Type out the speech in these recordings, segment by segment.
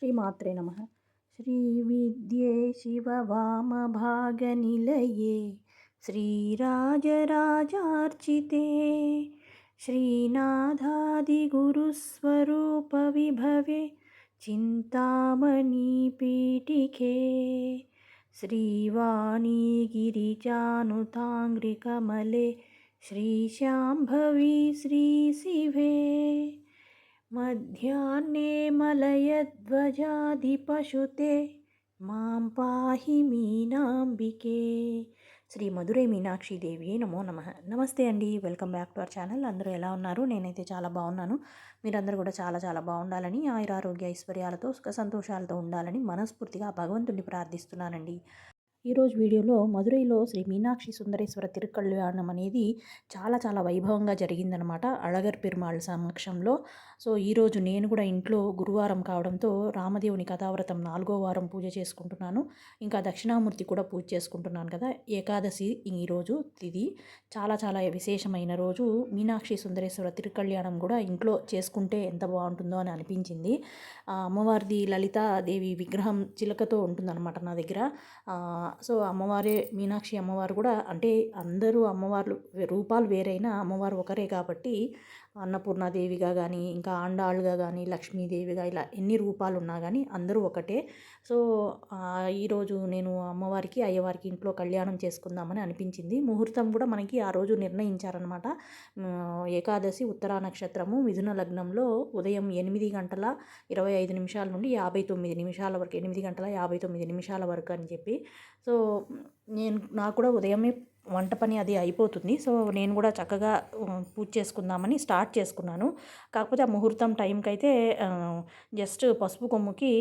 श्रीमात्रे नमः। श्रीविद्ये शिववामभागनिलये श्रीराजराजार्चिते श्रीनाथादिगुरुस्वरूपविभवे चिन्तामणिपीठिके श्रीवाणीगिरिजानुताङ्घ्रिकमले श्रीशाम्भवी श्रीशिवे మధ్యాహ్నే మలయధ్వజాధిపశుతే మాం పాహి మీనాంబికే శ్రీ మధురై మీనాక్షిదేవి నమో నమ నమస్తే అండి welcome back to our channel. అందరూ ఎలా ఉన్నారు? నేనైతే చాలా బాగున్నాను. మీరందరూ కూడా చాలా చాలా బాగుండాలని ఆయురారోగ్య ఐశ్వర్యాలతో సుఖ సంతోషాలతో ఉండాలని మనస్ఫూర్తిగా భగవంతుడిని ప్రార్థిస్తున్నానండి. ఈరోజు వీడియోలో మధురైలో శ్రీ మీనాక్షి సుందరేశ్వర తిరుకళ్యాణం అనేది చాలా చాలా వైభవంగా జరిగిందనమాట అళగర్ పెరుమాళ్ సమక్షంలో. సో ఈరోజు నేను కూడా ఇంట్లో గురువారం కావడంతో రామదేవుని కథావ్రతం నాలుగో వారం పూజ చేసుకుంటున్నాను. ఇంకా దక్షిణామూర్తి కూడా పూజ చేసుకుంటున్నాను కదా ఏకాదశి ఈరోజు తిది. చాలా చాలా విశేషమైన రోజు. మీనాక్షి సుందరేశ్వర తిరుకళ్యాణం కూడా ఇంట్లో చేసుకుంటే ఎంత బాగుంటుందో అని అనిపించింది. అమ్మవారిది లలితాదేవి విగ్రహం చిలకతో ఉంటుందన్నమాట నా దగ్గర. సో అమ్మవారే మీనాక్షి అమ్మవారు కూడా అంటే అందరూ అమ్మవార్లు రూపాలు వేరైనా అమ్మవారు ఒకరే కాబట్టి అన్నపూర్ణాదేవిగా కానీ ఇంకా ఆండాళ్ళుగా కానీ లక్ష్మీదేవిగా ఇలా ఎన్ని రూపాలు ఉన్నా కానీ అందరూ ఒకటే. సో ఈరోజు నేను అమ్మవారికి అయ్యవారికి ఇంట్లో కళ్యాణం చేసుకుందామని అనిపించింది. ముహూర్తం కూడా మనకి ఆ రోజు నిర్ణయించారనమాట ఏకాదశి ఉత్తరా నక్షత్రము మిథున లగ్నంలో ఉదయం ఎనిమిది గంటల ఇరవై ఐదు నిమిషాల నుండి యాభై తొమ్మిది నిమిషాల వరకు ఎనిమిది గంటల యాభై తొమ్మిది నిమిషాల వరకు అని చెప్పి. సో నేను నాకు కూడా ఉదయమే వంట పని అది అయిపోతుంది. సో నేను కూడా చక్కగా పూజ చేసుకుందామని స్టార్ట్ చేసుకున్నాను. కాకపోతే ఆ ముహూర్తం టైంకి అయితే జస్ట్ పసుపు కొమ్ముకి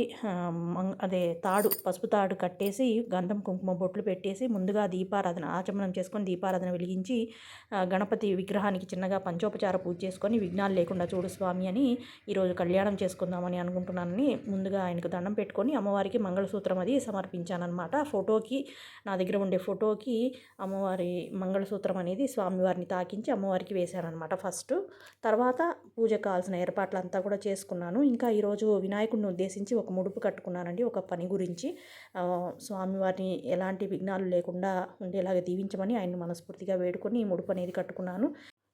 అదే తాడు పసుపు తాడు కట్టేసి గంధం కుంకుమ బొట్లు పెట్టేసి ముందుగా దీపారాధన ఆచమనం చేసుకొని దీపారాధన వెలిగించి గణపతి విగ్రహానికి చిన్నగా పంచోపచార పూజ చేసుకొని విఘ్నాలు లేకుండా చూడు స్వామి అని ఈరోజు కళ్యాణం చేసుకుందామని అనుకుంటున్నానని ముందుగా ఆయనకు దండం పెట్టుకొని అమ్మవారికి మంగళసూత్రం అది సమర్పించానమాట ఫోటోకి నా దగ్గర ఉండే ఫోటోకి అమ్మవారి మరి మంగళసూత్రం అనేది స్వామివారిని తాకించి అమ్మవారికి వేశానమాట ఫస్ట్. తర్వాత పూజ కావాల్సిన ఏర్పాట్లంతా కూడా చేసుకున్నాను. ఇంకా ఈరోజు వినాయకుడిని ఉద్దేశించి ఒక ముడుపు కట్టుకున్నానండి ఒక పని గురించి. స్వామివారిని ఎలాంటి విఘ్నాలు లేకుండా ఉండేలాగా దీవించమని ఆయన మనస్ఫూర్తిగా వేడుకొని ఈ ముడుపు అనేది కట్టుకున్నాను.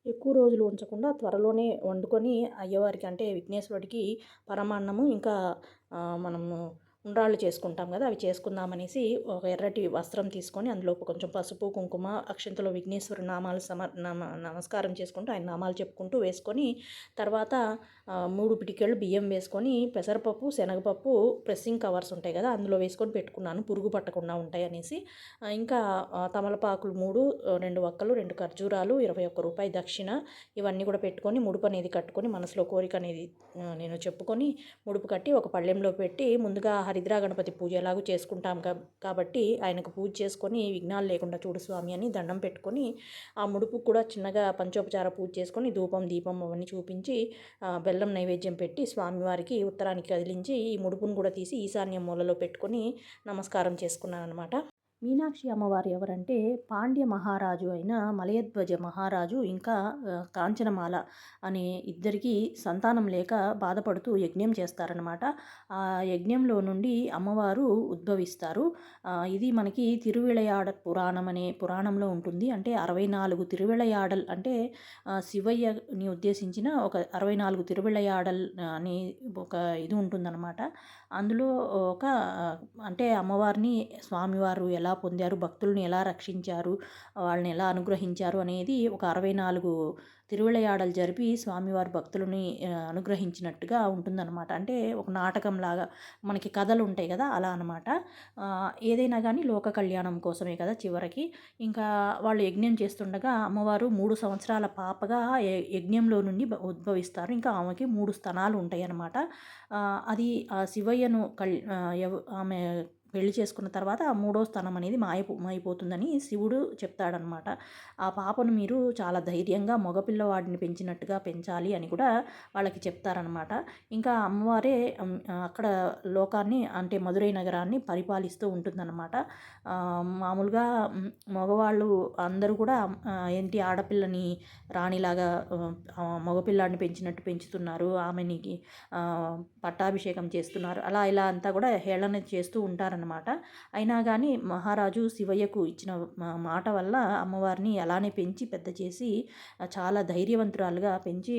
ఎక్కువ రోజులు ఉంచకుండా త్వరలోనే వండుకొని అయ్యవారికి అంటే విఘ్నేశ్వరుడికి పరమాన్నము ఇంకా మనము ఉండ్రాళ్ళు చేసుకుంటాం కదా అవి చేసుకుందామనేసి ఒక ఎర్రటి వస్త్రం తీసుకొని అందులో కొంచెం పసుపు కుంకుమ అక్షంతలో విఘ్నేశ్వర నామాలు సమర్ నమస్కారం చేసుకుంటూ ఆయన నామాలు చెప్పుకుంటూ వేసుకొని తర్వాత మూడు పిటికెళ్ళు బియ్యం వేసుకొని పెసరపప్పు శనగపప్పు ప్రెస్సింగ్ కవర్స్ ఉంటాయి కదా అందులో వేసుకొని పెట్టుకున్నాను. పురుగు పట్టకుండా ఉంటాయి అనేసి ఇంకా తమలపాకులు మూడు రెండు ఒక్కలు రెండు ఖర్జూరాలు ఇరవై ఒక్క రూపాయి దక్షిణ ఇవన్నీ కూడా పెట్టుకొని ముడుపు అనేది కట్టుకొని మనసులో కోరిక అనేది నేను చెప్పుకొని ముడుపు కట్టి ఒక పళ్ళెంలో పెట్టి ముందుగా హరిద్రా గణపతి పూజ ఎలాగూ చేసుకుంటాం కాబట్టి ఆయనకు పూజ చేసుకొని విఘ్నాలు లేకుండా చూడు స్వామి అని దండం పెట్టుకొని ఆ ముడుపు కూడా చిన్నగా పంచోపచార పూజ చేసుకొని ధూపం దీపం అవన్నీ చూపించి బెల్లం నైవేద్యం పెట్టి స్వామివారికి ఉత్తరానికి కదిలించి ఈ ముడుపును కూడా తీసి ఈశాన్య మూలలో పెట్టుకొని నమస్కారం చేసుకున్నాను అనమాట మీనాక్షి అమ్మవారు ఎవరంటే పాండ్య మహారాజు అయిన మలయధ్వజ మహారాజు ఇంకా కాంచనమాల అనే ఇద్దరికి సంతానం లేక బాధపడుతూ యజ్ఞం చేస్తారనమాట ఆ యజ్ఞంలో నుండి అమ్మవారు ఉద్భవిస్తారు. ఇది మనకి తిరువిళయాడ పురాణం అనే పురాణంలో ఉంటుంది. అంటే అరవై నాలుగు తిరువిళయాడల్ అంటే శివయ్యని ఉద్దేశించిన ఒక అరవై నాలుగు తిరువిళయాడల్ అని ఒక ఇది ఉంటుందన్నమాట. అందులో ఒక అంటే అమ్మవారిని స్వామివారు ఎలా పొందారు భక్తులను ఎలా రక్షించారు వాళ్ళని ఎలా అనుగ్రహించారు అనేది ఒక అరవై నాలుగు తిరువిళయాడలు జరిపి స్వామివారి భక్తులని అనుగ్రహించినట్టుగా ఉంటుందన్నమాట. అంటే ఒక నాటకం లాగా మనకి కథలు ఉంటాయి కదా అలా అనమాట ఏదైనా కానీ లోక కళ్యాణం కోసమే కదా చివరికి. ఇంకా వాళ్ళు యజ్ఞం చేస్తుండగా అమ్మవారు మూడు సంవత్సరాల పాపగా యజ్ఞంలో నుండి ఉద్భవిస్తారు. ఇంకా ఆమెకి మూడు స్థనాలు ఉంటాయి అన్నమాట అది శివయ్యను కల్ ఆమె పెళ్ళి చేసుకున్న తర్వాత ఆ మూడో స్థానం అనేది మాయపో మాయిపోతుందని శివుడు చెప్తాడనమాట ఆ పాపను మీరు చాలా ధైర్యంగా మగపిల్లవాడిని పెంచినట్టుగా పెంచాలి అని కూడా వాళ్ళకి చెప్తారనమాట ఇంకా అమ్మవారే అక్కడ లోకాన్ని అంటే మధురై నగరాన్ని పరిపాలిస్తూ ఉంటుందన్నమాట. మామూలుగా మగవాళ్ళు అందరూ కూడా ఏంటి ఆడపిల్లని రాణిలాగా మగపిల్లాడిని పెంచినట్టు పెంచుతున్నారు. ఆమెని పట్టాభిషేకం చేస్తున్నారు. అలా ఇలా అంతా కూడా హేళన చేస్తూ ఉంటారనమాట అయినా కానీ మహారాజు శివయ్యకు ఇచ్చిన మాట వల్ల అమ్మవారిని అలానే పెంచి పెద్ద చేసి చాలా ధైర్యవంతురాలుగా పెంచి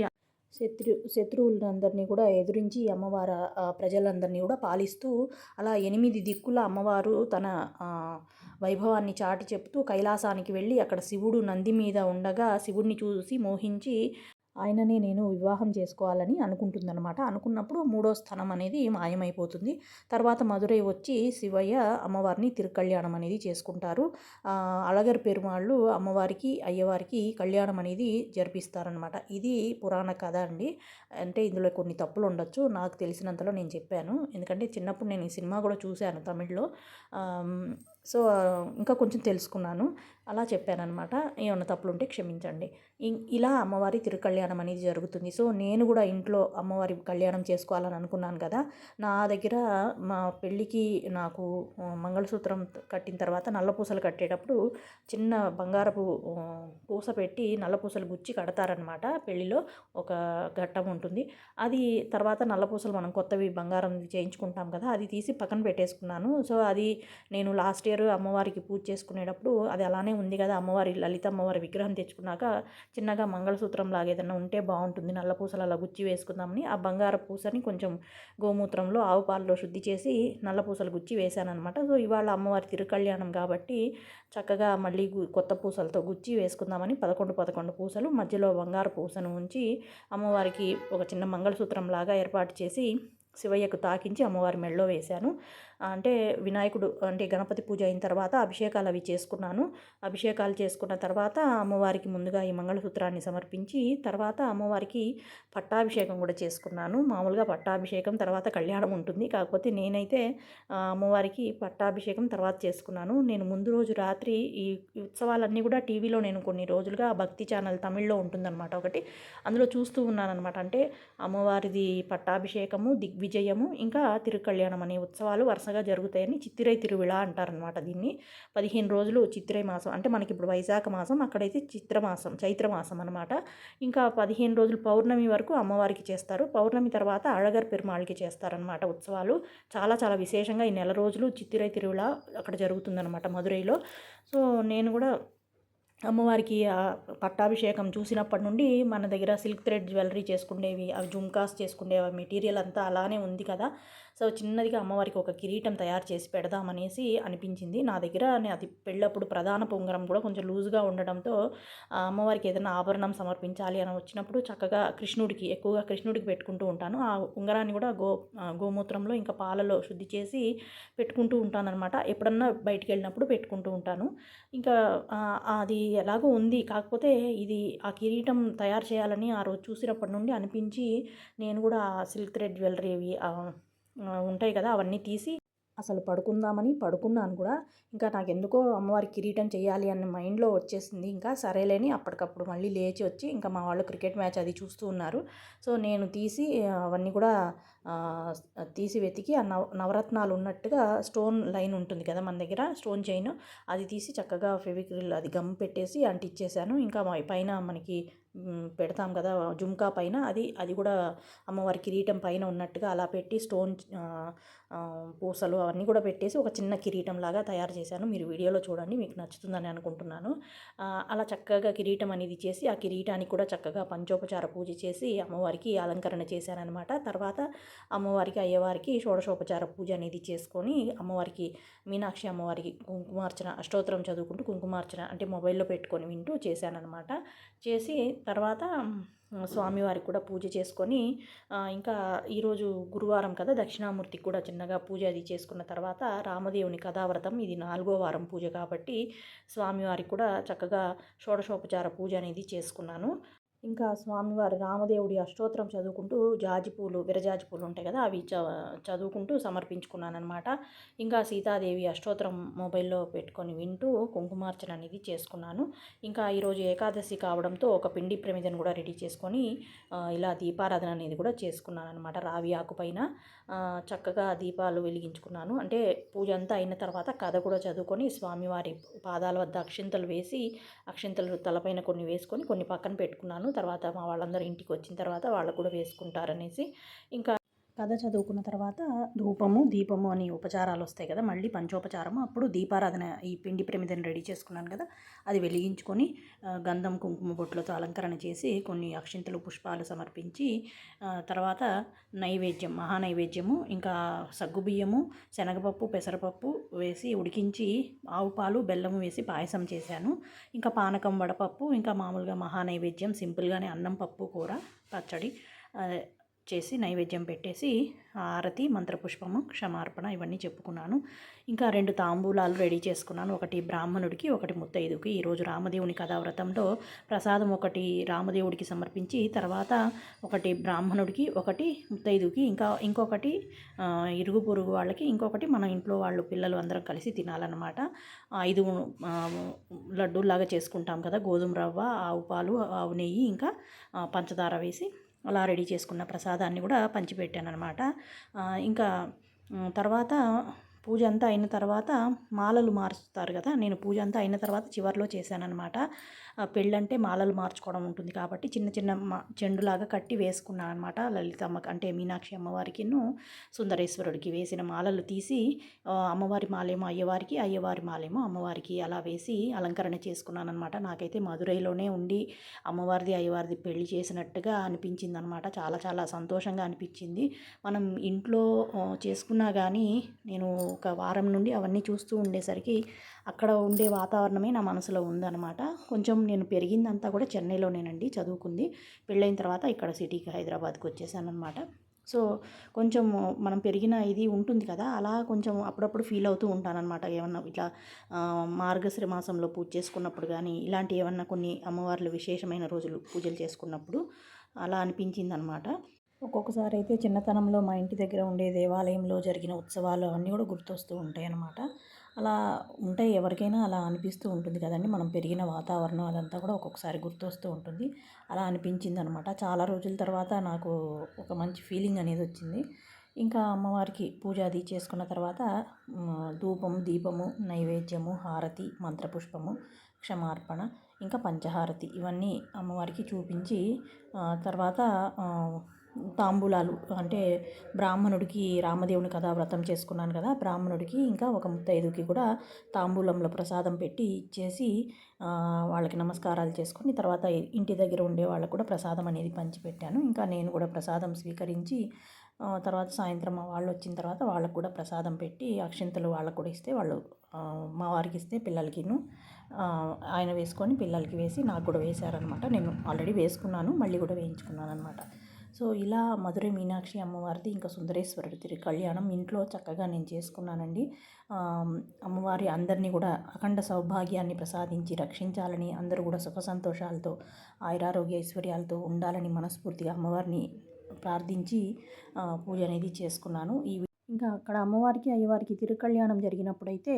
శత్రు శత్రువులందరినీ కూడా ఎదురించి అమ్మవారు ప్రజలందరినీ కూడా పాలిస్తూ అలా ఎనిమిది దిక్కుల అమ్మవారు తన వైభవాన్ని చాటి చెప్తూ కైలాసానికి వెళ్ళి అక్కడ శివుడు నంది మీద ఉండగా శివుడిని చూసి మోహించి ఆయననే నేను వివాహం చేసుకోవాలని అనుకుంటుందన్నమాట. అనుకున్నప్పుడు మూడో స్థానం అనేది మాయమైపోతుంది. తర్వాత మధురై వచ్చి శివయ్య అమ్మవారిని తిరుకళ్యాణం అనేది చేసుకుంటారు. అళగర్ పెరుమాళ్ళు అమ్మవారికి అయ్యవారికి కళ్యాణం అనేది జరిపిస్తారనమాట ఇది పురాణ కథ అండి. అంటే ఇందులో కొన్ని తప్పులు ఉండొచ్చు. నాకు తెలిసినంతలో నేను చెప్పాను. ఎందుకంటే చిన్నప్పుడు నేను ఈ సినిమా కూడా చూశాను తమిళ్ళో. సో ఇంకా కొంచెం తెలుసుకున్నాను. అలా చెప్పానమాట ఏమైనా తప్పులు ఉంటే క్షమించండి ఇలా అమ్మవారి తిరుకళ్యాణం అనేది జరుగుతుంది. సో నేను కూడా ఇంట్లో అమ్మవారి కళ్యాణం చేసుకోవాలని అనుకున్నాను కదా నా దగ్గర మా పెళ్ళికి నాకు మంగళసూత్రం కట్టిన తర్వాత నల్లపూసలు కట్టేటప్పుడు చిన్న బంగారపు పూస పెట్టి నల్లపూసలు గుచ్చి కడతారనమాట పెళ్ళిలో. ఒక ఘట్టం ఉంటుంది. అది తర్వాత నల్లపూసలు మనం కొత్తవి బంగారం చేయించుకుంటాం కదా అది తీసి పక్కన పెట్టేసుకున్నాను. సో అది నేను లాస్ట్ ఇయర్ అమ్మవారికి పూజ చేసుకునేటప్పుడు అది అలానే ఉంది కదా అమ్మవారి లలిత అమ్మవారి విగ్రహం తెచ్చుకున్నాక చిన్నగా మంగళసూత్రం లాగా ఏదైనా ఉంటే బాగుంటుంది. నల్ల పూసలు అలా గుచ్చి వేసుకుందామని ఆ బంగారు పూసని కొంచెం గోమూత్రంలో ఆవు పాలలో శుద్ధి చేసి నల్ల పూసలు గుచ్చి వేశానమాట సో ఇవాళ అమ్మవారి తిరుకళ్యాణం కాబట్టి చక్కగా మళ్ళీ కొత్త పూసలతో గుచ్చి వేసుకుందామని పదకొండు పదకొండు పూసలు మధ్యలో బంగారు పూసను ఉంచి అమ్మవారికి ఒక చిన్న మంగళసూత్రం లాగా ఏర్పాటు చేసి శివయ్యకు తాకించి అమ్మవారి మెళ్ళో వేశాను. అంటే వినాయకుడు అంటే గణపతి పూజ అయిన తర్వాత అభిషేకాలు అవి చేసుకున్నాను. అభిషేకాలు చేసుకున్న తర్వాత అమ్మవారికి ముందుగా ఈ మంగళసూత్రాన్ని సమర్పించి తర్వాత అమ్మవారికి పట్టాభిషేకం కూడా చేసుకున్నాను. మామూలుగా పట్టాభిషేకం తర్వాత కళ్యాణం ఉంటుంది. కాకపోతే నేనైతే అమ్మవారికి పట్టాభిషేకం తర్వాత చేసుకున్నాను. నేను ముందు రోజు రాత్రి ఈ ఉత్సవాలన్నీ కూడా టీవీలో నేను కొన్ని రోజులుగా భక్తి ఛానల్ తమిళ్ళో ఉంటుందన్నమాట ఒకటి. అందులో చూస్తూ ఉన్నానమాట అంటే అమ్మవారిది పట్టాభిషేకము దిగ్విజయము ఇంకా తిరుకళ్యాణం అనే ఉత్సవాలు వరుస వరుసగా జరుగుతాయని చిత్తిరై తిరువిళ అంటారనమాట దీన్ని. పదిహేను రోజులు చిత్రై మాసం అంటే మనకి ఇప్పుడు వైశాఖ మాసం అక్కడైతే చిత్రమాసం చైత్రమాసం అనమాట ఇంకా పదిహేను రోజులు పౌర్ణమి వరకు అమ్మవారికి చేస్తారు. పౌర్ణమి తర్వాత అழగర్ పెరుమాళ్ళకి చేస్తారనమాట ఉత్సవాలు. చాలా చాలా విశేషంగా ఈ నెల రోజులు చిత్తిరై తిరువిళ అక్కడ జరుగుతుందనమాట మదురైలో సో నేను కూడా అమ్మవారికి పట్టాభిషేకం చూసినప్పటి నుండి మన దగ్గర సిల్క్ థ్రెడ్ జ్యువెలరీ చేసుకునేవి అవి జుమ్కాస్ చేసుకునేవి మెటీరియల్ అంతా అలానే ఉంది కదా. సో చిన్నదిగా అమ్మవారికి ఒక కిరీటం తయారు చేసి పెడదామనేసి అనిపించింది. నా దగ్గర అది పెళ్ళప్పుడు ప్రధాన పొంగరం కూడా కొంచెం లూజ్గా ఉండడంతో అమ్మవారికి ఏదైనా ఆభరణం సమర్పించాలి అని వచ్చినప్పుడు చక్కగా కృష్ణుడికి ఎక్కువగా కృష్ణుడికి పెట్టుకుంటూ ఉంటాను. ఆ ఉంగరాన్ని కూడా గో గోమూత్రంలో ఇంకా పాలలో శుద్ధి చేసి పెట్టుకుంటూ ఉంటాను అనమాట ఎప్పుడన్నా బయటికి వెళ్ళినప్పుడు పెట్టుకుంటూ ఉంటాను. ఇంకా అది ఎలాగో ఉంది. కాకపోతే ఇది ఆ కిరీటం తయారు చేయాలని ఆ రోజు చూసినప్పటి నుండి అనిపించి నేను కూడా సిల్క్ థ్రెడ్ జ్యువెలరీ ఉంటాయి కదా అవన్నీ తీసి అసలు పడుకుందామని పడుకున్నాను కూడా. ఇంకా నాకు ఎందుకో అమ్మవారి కిరీటం చేయాలి అన్న మైండ్లో వచ్చేసింది. ఇంకా సరేలేని అప్పటికప్పుడు మళ్ళీ లేచి వచ్చి ఇంకా మా వాళ్ళు క్రికెట్ మ్యాచ్ అది చూస్తూ ఉన్నారు. సో నేను తీసి అవన్నీ కూడా తీసి వెతికి ఆ నవ నవరత్నాలు ఉన్నట్టుగా స్టోన్ లైన్ ఉంటుంది కదా మన దగ్గర స్టోన్ చైన్. అది తీసి చక్కగా ఫెవిక్రిల్ అది గమ్ పెట్టేసి అంటిచ్చేసాను. ఇంకా పైన మనకి పెడతాం కదా జుమ్కా పైన. అది అది కూడా అమ్మవారి కిరీటం పైన ఉన్నట్టుగా అలా పెట్టి స్టోన్ పూసలు అవన్నీ కూడా పెట్టేసి ఒక చిన్న కిరీటం లాగా తయారు చేశాను. మీరు వీడియోలో చూడండి మీకు నచ్చుతుందని అనుకుంటున్నాను. అలా చక్కగా కిరీటం అనేది చేసి ఆ కిరీటానికి కూడా చక్కగా పంచోపచార పూజ చేసి అమ్మవారికి అలంకరణ చేశానమాట తర్వాత అమ్మవారికి అయ్యవారికి షోడశోపచార పూజ అనేది చేసుకొని అమ్మవారికి మీనాక్షి అమ్మవారికి కుంకుమార్చన అష్టోత్తరం చదువుకుంటూ కుంకుమార్చన అంటే మొబైల్లో పెట్టుకొని వింటూ చేశానమాట చేసి తర్వాత స్వామివారికి కూడా పూజ చేసుకొని ఇంకా ఈరోజు గురువారం కదా దక్షిణామూర్తికి కూడా చిన్నగా పూజ అది చేసుకున్న తర్వాత రామదేవుని కథావ్రతం ఇది నాలుగో వారం పూజ కాబట్టి స్వామివారికి కూడా చక్కగా షోడశోపచార పూజ అనేది చేసుకున్నాను. ఇంకా స్వామివారి రామదేవుడి అష్టోత్తరం చదువుకుంటూ జాజి పూలు విరజాజి పూలు ఉంటాయి కదా అవి చ చదువుకుంటూ సమర్పించుకున్నాను అనమాట ఇంకా సీతాదేవి అష్టోత్తరం మొబైల్లో పెట్టుకొని వింటూ కుంకుమార్చన అనేది చేసుకున్నాను. ఇంకా ఈరోజు ఏకాదశి కావడంతో ఒక పిండి ప్రమిదను కూడా రెడీ చేసుకొని ఇలా దీపారాధన అనేది కూడా చేసుకున్నాను అనమాట రావి ఆకు పైన. చక్కగా దీపాలు వెలిగించుకున్నాను. అంటే పూజ అంతా అయిన తర్వాత కథ కూడా చదువుకొని స్వామివారి పాదాల వద్ద అక్షింతలు వేసి అక్షింతలు తలపైన కొన్ని వేసుకొని కొన్ని పక్కన పెట్టుకున్నాను. తర్వాత మా వాళ్ళందరూ ఇంటికి వచ్చిన తర్వాత వాళ్ళకు కూడా వేసుకుంటారనేసి ఇంకా కథ చదువుకున్న తర్వాత ధూపము దీపము అని ఉపచారాలు వస్తాయి కదా. మళ్ళీ పంచోపచారము. అప్పుడు దీపారాధన ఈ పిండి ప్రమిదని రెడీ చేసుకున్నాను కదా. అది వెలిగించుకొని గంధం కుంకుమ బొట్లతో అలంకరణ చేసి కొన్ని అక్షింతలు పుష్పాలు సమర్పించి తర్వాత నైవేద్యం మహానైవేద్యము ఇంకా సగ్గుబియ్యము శనగపప్పు పెసరపప్పు వేసి ఉడికించి ఆవు పాలు బెల్లము వేసి పాయసం చేశాను. ఇంకా పానకం వడపప్పు ఇంకా మామూలుగా మహానైవేద్యం సింపుల్గానే అన్నం పప్పు కూర పచ్చడి చేసి నైవేద్యం పెట్టేసి ఆరతి మంత్రపుష్పము క్షమార్పణ ఇవన్నీ చెప్పుకున్నాను. ఇంకా రెండు తాంబూలాలు రెడీ చేసుకున్నాను. ఒకటి బ్రాహ్మణుడికి ఒకటి ముత్తైదుకి ఈరోజు రామదేవుని కథావ్రతంలో ప్రసాదం ఒకటి రామదేవుడికి సమర్పించి తర్వాత ఒకటి బ్రాహ్మణుడికి ఒకటి ముత్తైదుకి ఇంకా ఇంకొకటి ఇరుగు పొరుగు వాళ్ళకి ఇంకొకటి మన ఇంట్లో వాళ్ళు పిల్లలు అందరం కలిసి తినాలన్నమాట. ఐదు ఆ, లడ్డూలాగా చేసుకుంటాం కదా. గోధుమ రవ్వ ఆవు పాలు ఆవు నెయ్యి ఇంకా పంచదార వేసి అలా రెడీ చేసుకున్న ప్రసాదాన్ని కూడా పంచిపెట్టాను అనమాట ఇంకా తర్వాత పూజ అంతా అయిన తర్వాత మాలలు మార్చుతారు కదా నేను పూజ అంతా అయిన తర్వాత చివరిలో చేశానన్నమాట. పెళ్ళంటే మాలలు మార్చుకోవడం ఉంటుంది కాబట్టి చిన్న చిన్న మా చెండులాగా కట్టి వేసుకున్నాను అనమాట లలితమ్మకి అంటే మీనాక్షి అమ్మవారికిను సుందరేశ్వరుడికి వేసిన మాలలు తీసి అమ్మవారి మాలేమో అయ్యవారికి అయ్యవారి మాలేమో అమ్మవారికి అలా వేసి అలంకరణ చేసుకున్నాను అనమాట నాకైతే మదురైలోనే ఉండి అమ్మవారిది అయ్యవారిది పెళ్ళి చేసినట్టుగా అనిపించింది అనమాట చాలా చాలా సంతోషంగా అనిపించింది. మనం ఇంట్లో చేసుకున్నా కానీ నేను ఒక వారం నుండి అవన్నీ చూస్తూ ఉండేసరికి అక్కడ ఉండే వాతావరణమే నా మనసులో ఉందన్నమాట. కొంచెం నేను పెరిగిందంతా కూడా చెన్నైలోనేనండి చదువుకుంది. పెళ్ళైన తర్వాత ఇక్కడ సిటీకి హైదరాబాద్కి వచ్చేసాను అనమాట సో కొంచెం మనం పెరిగిన ఇది ఉంటుంది కదా అలా కొంచెం అప్పుడప్పుడు ఫీల్ అవుతూ ఉంటానన్నమాట. ఏమన్నా ఇట్లా మార్గశ్రీ మాసంలో పూజ చేసుకున్నప్పుడు కానీ ఇలాంటి ఏమన్నా కొన్ని అమ్మవార్లు విశేషమైన రోజులు పూజలు చేసుకున్నప్పుడు అలా అనిపించింది అనమాట ఒక్కొక్కసారి అయితే చిన్నతనంలో మా ఇంటి దగ్గర ఉండే దేవాలయంలో జరిగిన ఉత్సవాలు అన్నీ కూడా గుర్తొస్తూ ఉంటాయి అన్నమాట అలా ఉంటాయి ఎవరికైనా అలా అనిపిస్తూ ఉంటుంది కదండి. మనం పెరిగిన వాతావరణం అదంతా కూడా ఒక్కొక్కసారి గుర్తొస్తూ ఉంటుంది. అలా అనిపించింది అనమాట చాలా రోజుల తర్వాత నాకు ఒక మంచి ఫీలింగ్ అనేది వచ్చింది. ఇంకా అమ్మవారికి పూజ అది చేసుకున్న తర్వాత ధూపం దీపము నైవేద్యము హారతి మంత్రపుష్పము క్షమార్పణ ఇంకా పంచహారతి ఇవన్నీ అమ్మవారికి చూపించి తర్వాత తాంబూలాలు అంటే బ్రాహ్మణుడికి రామదేవుని కథా వ్రతం చేసుకున్నాను కదా బ్రాహ్మణుడికి ఇంకా ఒక ముత్తైదుకి కూడా తాంబూలంలో ప్రసాదం పెట్టి ఇచ్చేసి వాళ్ళకి నమస్కారాలు చేసుకొని తర్వాత ఇంటి దగ్గర ఉండే వాళ్ళకు కూడా ప్రసాదం అనేది పంచిపెట్టాను. ఇంకా నేను కూడా ప్రసాదం స్వీకరించి తర్వాత సాయంత్రం వాళ్ళు వచ్చిన తర్వాత వాళ్ళకు కూడా ప్రసాదం పెట్టి అక్షింతలు వాళ్ళకు కూడా ఇస్తే వాళ్ళు మా వారికి ఇస్తే పిల్లలకిను ఆయన వేసుకొని పిల్లలకి వేసి నాకు కూడా వేశారనమాట నేను ఆల్రెడీ వేసుకున్నాను మళ్ళీ కూడా వేయించుకున్నాను అనమాట సో ఇలా మధురై మీనాక్షి అమ్మవారిది ఇంకా సుందరేశ్వరుడి తిరు కళ్యాణం ఇంట్లో చక్కగా నేను చేసుకున్నానండి. అమ్మవారి అందరినీ కూడా అఖండ సౌభాగ్యాన్ని ప్రసాదించి రక్షించాలని అందరూ కూడా సుఖ సంతోషాలతో ఆయురారోగ్య ఐశ్వర్యాలతో ఉండాలని మనస్ఫూర్తిగా అమ్మవారిని ప్రార్థించి పూజ అనేది చేసుకున్నాను. ఈ ఇంకా అక్కడ అమ్మవారికి అయ్యవారికి తిరుకళ్యాణం జరిగినప్పుడైతే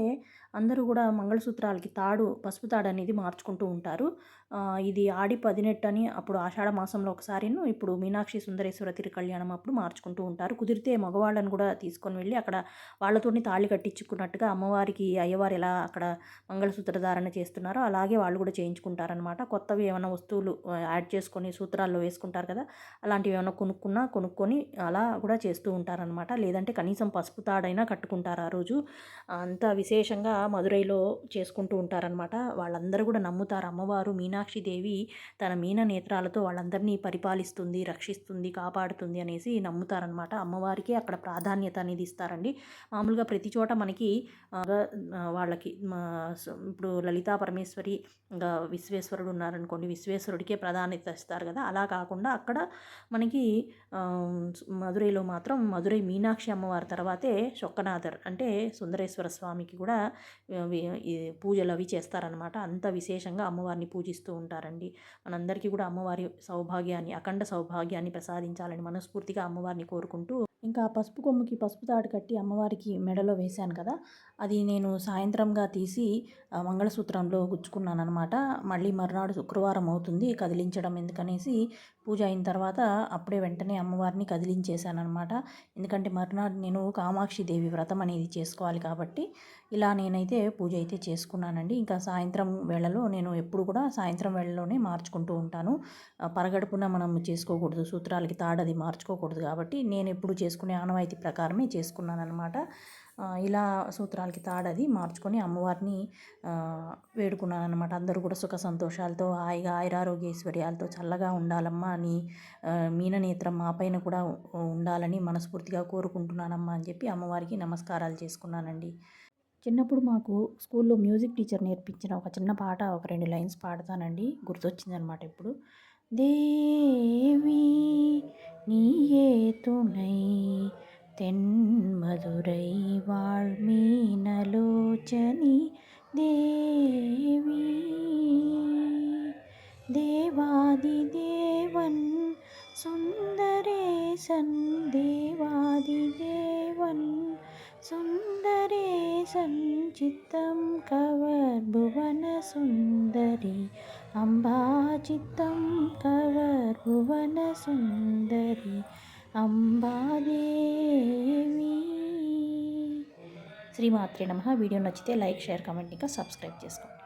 అందరూ కూడా మంగళసూత్రాలకి తాడు పసుపు తాడు అనేది మార్చుకుంటూ ఉంటారు. ఇది ఆడి పదినెట్టు అని అప్పుడు ఆషాఢ మాసంలో ఒకసారిను ఇప్పుడు మీనాక్షి సుందరేశ్వర తిరుకళ్యాణం అప్పుడు మార్చుకుంటూ ఉంటారు. కుదిరితే మగవాళ్ళని కూడా తీసుకొని వెళ్ళి అక్కడ వాళ్ళతోని తాళి కట్టించుకున్నట్టుగా అమ్మవారికి అయ్యవారు ఎలా అక్కడ మంగళసూత్ర ధారణ చేస్తున్నారో అలాగే వాళ్ళు కూడా చేయించుకుంటారనమాట కొత్తవి ఏమైనా వస్తువులు యాడ్ చేసుకొని సూత్రాల్లో వేసుకుంటారు కదా అలాంటివి ఏమైనా కొనుక్కున్నా కొనుక్కొని అలా కూడా చేస్తూ ఉంటారనమాట లేదంటే కనీసం పసుపు తాడైనా కట్టుకుంటారు ఆ రోజు. అంత విశేషంగా మదురైలో చేసుకుంటూ ఉంటారనమాట వాళ్ళందరూ కూడా నమ్ముతారు. అమ్మవారు మీనా దేవి తన మీన నేత్రాలతో వాళ్ళందరినీ పరిపాలిస్తుంది రక్షిస్తుంది కాపాడుతుంది అనేసి నమ్ముతారనమాట అమ్మవారికి అక్కడ ప్రాధాన్యత అనేది ఇస్తారండి. మామూలుగా ప్రతి చోట మనకి వాళ్ళకి ఇప్పుడు లలితా పరమేశ్వరి ఇంకా విశ్వేశ్వరుడు ఉన్నారనుకోండి విశ్వేశ్వరుడికే ప్రాధాన్యత ఇస్తారు కదా. అలా కాకుండా అక్కడ మనకి మధురైలో మాత్రం మధురై మీనాక్షి అమ్మవారి తర్వాతే శొక్కనాథర్ అంటే సుందరేశ్వర స్వామికి కూడా పూజలు అవి చేస్తారనమాట అంత విశేషంగా అమ్మవారిని పూజిస్తూ ఉంటారండి. మనందరికీ కూడా అమ్మవారి సౌభాగ్యాన్ని అఖండ సౌభాగ్యాన్ని ప్రసాదించాలని మనస్ఫూర్తిగా అమ్మవారిని కోరుకుంటూ ఇంకా ఆ పసుపు కొమ్ముకి పసుపు తాడు కట్టి అమ్మవారికి మెడలో వేశాను కదా అది నేను సాయంత్రంగా తీసి మంగళసూత్రంలో గుచ్చుకున్నాను అనమాట మళ్ళీ మర్నాడు శుక్రవారం అవుతుంది కదిలించడం ఎందుకనేసి పూజ అయిన తర్వాత అప్పుడే వెంటనే అమ్మవారిని కదిలించేశాను అనమాట ఎందుకంటే మర్నాడు నేను కామాక్షి దేవి వ్రతం అనేది చేసుకోవాలి కాబట్టి ఇలా నేనైతే పూజ అయితే చేసుకున్నానండి. ఇంకా సాయంత్రం వేళలో నేను ఎప్పుడు కూడా సాయంత్రం వేళలోనే మార్చుకుంటూ ఉంటాను. పరగడుపున మనం చేసుకోకూడదు సూత్రాలకి తాడది మార్చుకోకూడదు కాబట్టి నేను ఎప్పుడు చేసుకునే ఆనవాయితీ ప్రకారమే చేసుకున్నాను అనమాట ఇలా సూత్రాలకి తాడది మార్చుకొని అమ్మవారిని ఆ, వేడుకున్నాను అనమాట అందరూ కూడా సుఖ సంతోషాలతో హాయిగా ఆయురారోగ్యైశ్వర్యాలతో చల్లగా ఉండాలమ్మా అని మీననేత్రం మా పైన కూడా ఉండాలని మనస్ఫూర్తిగా కోరుకుంటున్నానమ్మా అని చెప్పి అమ్మవారికి నమస్కారాలు చేసుకున్నానండి. చిన్నప్పుడు మాకు స్కూల్లో మ్యూజిక్ టీచర్ నేర్పించిన ఒక చిన్న పాట ఒక రెండు లైన్స్ పాడతానండి. గుర్తొచ్చిందనమాట ఇప్పుడు. దేవి నీయే తునై தென்மதுரை வாழ்மீனலோச்சனி தேவி தேவாதி தேவன் சுந்தரேசன் தேவாதி தேவன் சுந்தரேசன் சித்தம் கவர் புவன சுந்தரி அம்பா சித்தம் கவர் புவன சுந்தரி అంబాదేవి శ్రీమాత్రి నమ. వీడియో నచ్చితే లైక్ షేర్ కామెంట్ ఇంకా సబ్స్క్రైబ్ చేసుకోండి.